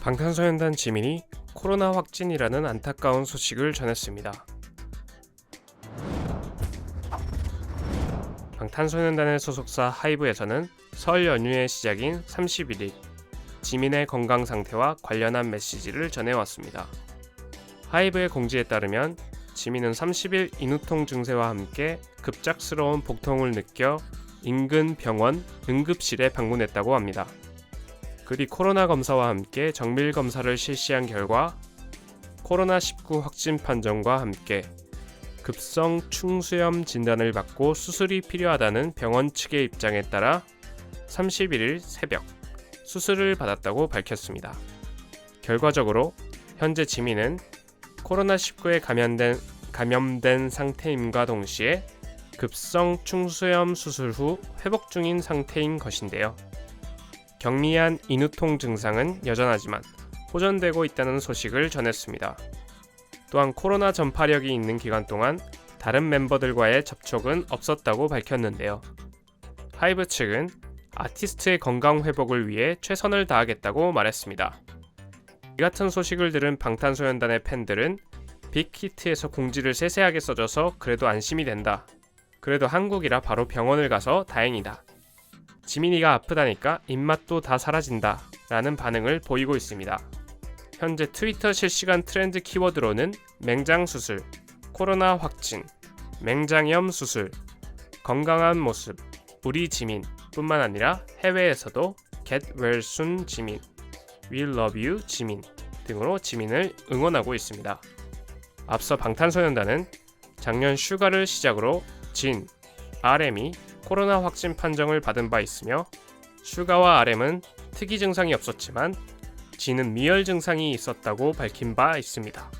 방탄소년단 지민이 코로나 확진이라는 안타까운 소식을 전했습니다. 방탄소년단의 소속사 하이브에서는 설 연휴의 시작인 31일 지민의 건강 상태와 관련한 메시지를 전해왔습니다. 하이브의 공지에 따르면 지민은 30일 인후통 증세와 함께 급작스러운 복통을 느껴 인근 병원 응급실에 방문했다고 합니다. 그리 코로나 검사와 함께 정밀 검사를 실시한 결과 코로나19 확진 판정과 함께 급성 충수염 진단을 받고 수술이 필요하다는 병원 측의 입장에 따라 31일 새벽 수술을 받았다고 밝혔습니다. 결과적으로 현재 지민은 코로나19에 감염된, 감염된 상태임과 동시에 급성 충수염 수술 후 회복 중인 상태인 것인데요. 경미한 인후통 증상은 여전하지만 호전되고 있다는 소식을 전했습니다. 또한 코로나 전파력이 있는 기간 동안 다른 멤버들과의 접촉은 없었다고 밝혔는데요. 하이브 측은 아티스트의 건강 회복을 위해 최선을 다하겠다고 말했습니다. 이 같은 소식을 들은 방탄소년단의 팬들은 빅히트에서 공지를 세세하게 써줘서 그래도 안심이 된다. 그래도 한국이라 바로 병원을 가서 다행이다. 지민이가 아프다니까 입맛도 다 사라진다. 라는 반응을 보이고 있습니다. 현재 트위터 실시간 트렌드 키워드로는 맹장 수술, 코로나 확진, 맹장염 수술, 건강한 모습, 우리 지민 뿐만 아니라 해외에서도 get well soon 지민, we love you 지민 등으로 지민을 응원하고 있습니다. 앞서 방탄소년단은 작년 슈가를 시작으로 진, RM이 코로나 확진 판정을 받은 바 있으며 슈가와 RM은 특이 증상이 없었지만 진은 미열 증상이 있었다고 밝힌 바 있습니다.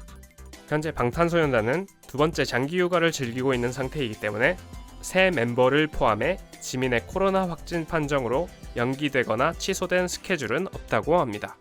현재 방탄소년단은 두 번째 장기 휴가를 즐기고 있는 상태이기 때문에 새 멤버를 포함해 지민의 코로나 확진 판정으로 연기되거나 취소된 스케줄은 없다고 합니다.